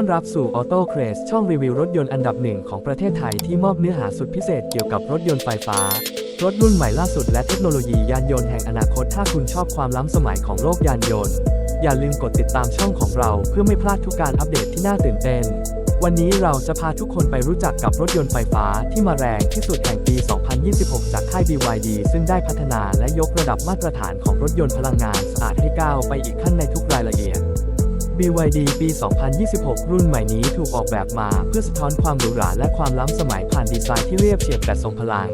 ต้อนรับสู่ Auto c r a z e ช่องรีวิวรถยนต์อันดับหนึ่งของประเทศไทยที่มอบเนื้อหาสุดพิเศษเกี่ยวกับรถยนต์ไฟฟ้า รถรุ่นใหม่ล่าสุดและเทคโนโลยียานยนต์แห่งอนาคต ถ้าคุณชอบความล้ำสมัยของโลกยานยนต์ อย่าลืมกดติดตามช่องของเราเพื่อไม่พลาดทุกการอัปเดตที่น่าตื่นเต้น วันนี้เราจะพาทุกคนไปรู้จักกับรถยนต์ไฟฟ้าที่มาแรงที่สุดแห่งปี 2026 จากค่าย BYD ซึ่งได้พัฒนาและยกระดับมาตรฐานของรถยนต์พลังงานสะอาดให้ก้าวไปอีกขั้นในทุกรายละเอียด BYD ปี 2026 รุ่นใหม่นี้ถูกออกแบบมาเพื่อสะท้อนความหรูหราและความล้ำสมัยผ่านดีไซน์ที่เรียบเฉียบแต่ทรงพลัง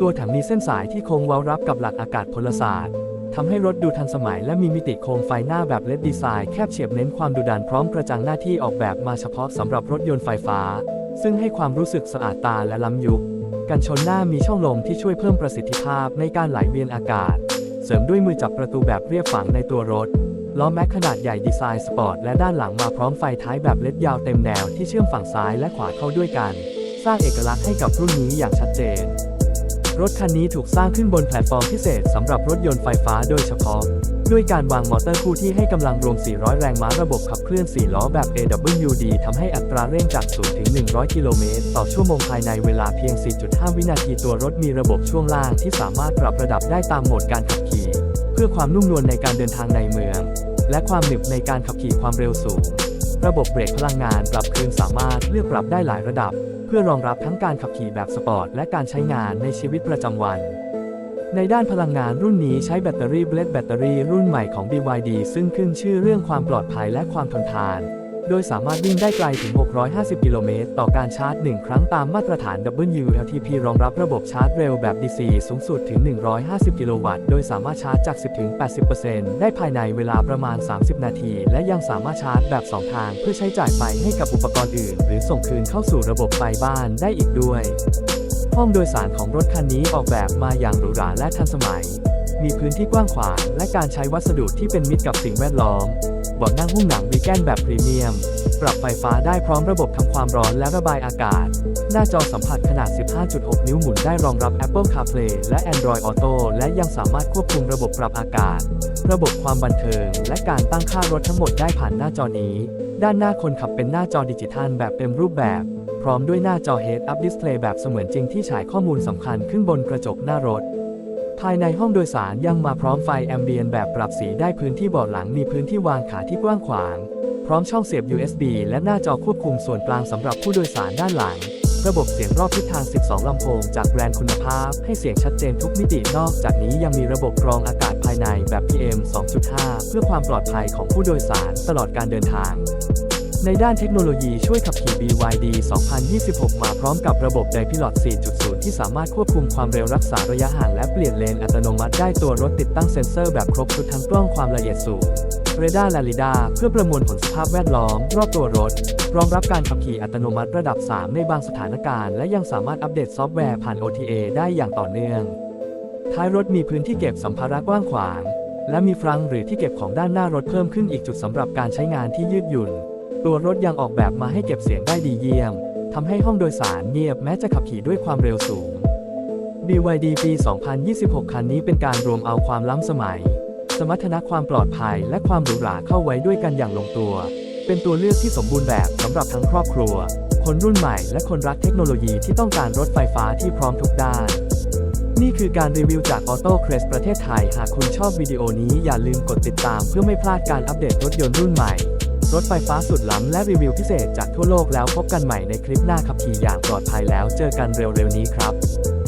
ตัวถังมีเส้นสายที่โค้งเว้ารับกับหลักอากาศพลศาสตร์ทำให้รถดูทันสมัยและมีมิติโคมไฟหน้าแบบเลดดีไซน์แคบเฉียบเน้นความดุดันพร้อมกระจังหน้าที่ออกแบบมาเฉพาะสำหรับรถยนต์ไฟฟ้า ซึ่งให้ความรู้สึกสะอาดตาและล้ำยุคกันชนหน้ามีช่องลมที่ช่วยเพิ่มประสิทธิภาพในการไหลเวียนอากาศ เสริมด้วยมือจับประตูแบบเรียบฝังในตัวรถ ล้อแม็กขนาดใหญ่ดีไซน์สปอร์ตและด้านหลังมาพร้อมไฟท้ายแบบเล็ดยาวเต็มแนวที่เชื่อมฝั่งซ้ายและขวาเข้าด้วยกัน สร้างเอกลักษณ์ให้กับรุ่นนี้อย่างชัดเจน รถคันนี้ถูกสร้างขึ้นบนแพลตฟอร์มพิเศษสำหรับรถยนต์ไฟฟ้าโดยเฉพาะ ด้วยการวางมอเตอร์คู่ที่ให้กำลังรวม 400 แรงม้าระบบขับเคลื่อน 4 ล้อแบบ AWD ทำให้อัตราเร่งจาก 0 ถึง 100 กิโลเมตรต่อชั่วโมงภายในเวลาเพียง 4.5 วินาทีตัวรถมีระบบช่วงล่างที่สามารถปรับระดับได้ตามโหมดการขับขี่ พื่อความนุ่มนวลในการเดินทางในเมือง และความหนึบในการขับขี่ความเร็วสูง ระบบเบรกพลังงานปรับคืนสามารถเลือกปรับได้หลายระดับ เพื่อรองรับทั้งการขับขี่แบบสปอร์ตและการใช้งานในชีวิตประจำวัน ในด้านพลังงานรุ่นนี้ใช้แบตเตอรี่เบลดแบตเตอรี่รุ่นใหม่ของ BYD ซึ่งขึ้นชื่อเรื่องความปลอดภัยและความทนทาน โดยสามารถวิ่งได้ไกลถึง 650 กิโลเมตร ต่อการชาร์จ 1 ครั้งตามมาตรฐาน WLTP รองรับระบบชาร์จเร็วแบบ DC สูงสุดถึง 150 กิโลวัตต์ โดยสามารถชาร์จจาก 10-80%ได้ภายในเวลาประมาณ 30 นาที และยังสามารถชาร์จแบบ 2 ทาง เพื่อใช้จ่ายไฟให้กับอุปกรณ์อื่น หรือส่งคืนเข้าสู่ระบบไฟบ้านได้อีกด้วย ห้องโดยสารของรถคันนี้ออกแบบมาอย่างหรูหราและทันสมัย มีพื้นที่กว้างขวางและการใช้วัสดุที่เป็นมิตรกับสิ่งแวดล้อม เบาะนั่งหุ้มหนังวีแกนแบบพรีเมียม ปรับไฟฟ้าได้พร้อมระบบทำความร้อนและระบายอากาศ หน้าจอสัมผัสขนาด 15.6 นิ้วหมุนได้รองรับ Apple CarPlay และ Android Auto และยังสามารถควบคุมระบบปรับอากาศ ระบบความบันเทิง และการตั้งค่ารถทั้งหมดได้ผ่านหน้าจอนี้ ด้านหน้าคนขับเป็นหน้าจอดิจิทัลแบบเต็มรูปแบบ พร้อมด้วยหน้าจอ Head Up Display แบบเสมือนจริงที่ฉายข้อมูลสำคัญขึ้นบนกระจกหน้ารถ ภายในห้องโดยสารยังมาพร้อมไฟแอมเบียนแบบปรับสีได้พื้นที่เบาะหลังมีพื้นที่วางขาที่กว้างขวาง พร้อมช่องเสียบ USB และหน้าจอควบคุมส่วนกลางสำหรับผู้โดยสารด้านหลัง ระบบเสียงรอบทิศทาง 12 ลำโพงจากแบรนด์คุณภาพ ให้เสียงชัดเจนทุกมิตินอกจากนี้ยังมีระบบกรองอากาศภายในแบบ PM 2.5 เพื่อความปลอดภัยของผู้โดยสารตลอดการเดินทางในด้านเทคโนโลยีช่วยขับขี่ BYD 2026 มาพร้อมกับระบบ d i p i l o t 4.0 ที่สามารถควบคุมความเร็วรักษาระยะห่างและเปลี่ยนเลนอัตโนมัติได้ตัวรถติดตั้งเซ็นเซอร์แบบครบชุดทั้งกล้องความละเอียดสูงเรดาร์และลิดาเพื่อประมวลผลสภาพแวดล้อม รอบตัวรถ รองรับการขับขี่อัตโนมัติระดับ 3 ในบางสถานการณ์ และยังสามารถอัปเดตซอฟต์แวร์ผ่าน OTA ได้อย่างต่อเนื่อง ท้ายรถมีพื้นที่เก็บสัมภาระกว้างขวาง และมีฟรังหรือที่เก็บของด้านหน้ารถเพิ่มขึ้นอีกจุดสำหรับการใช้งานที่ยืดหยุ่น ตัวรถยังออกแบบมาให้เก็บเสียงได้ดีเยี่ยม ทำให้ห้องโดยสารเงียบแม้จะขับขี่ด้วยความเร็วสูง BYD ปี 2026 คันนี้เป็นการรวมเอาความล้ำสมัย สมรรถนะความปลอดภัย และความหรูหราเข้าไว้ด้วยกันอย่างลงตัว เป็นตัวเลือกที่สมบูรณ์แบบสำหรับทั้งครอบครัว คนรุ่นใหม่และคนรักเทคโนโลยีที่ต้องการรถไฟฟ้าที่พร้อมทุกด้าน นี่คือการรีวิวจาก Auto c r e s ประเทศไทย หากคุณชอบวิดีโอนี้อย่าลืมกดติดตามเพื่อไม่พลาดการอัปเดตรถยนต์รุ่นใหม่ รถไฟฟ้าสุดล้ำและรีวิวพิเศษจากทั่วโลกแล้วพบกันใหม่ในคลิปหน้าขับขี่อย่างปลอดภัยแล้วเจอกันเร็วๆนี้ครับ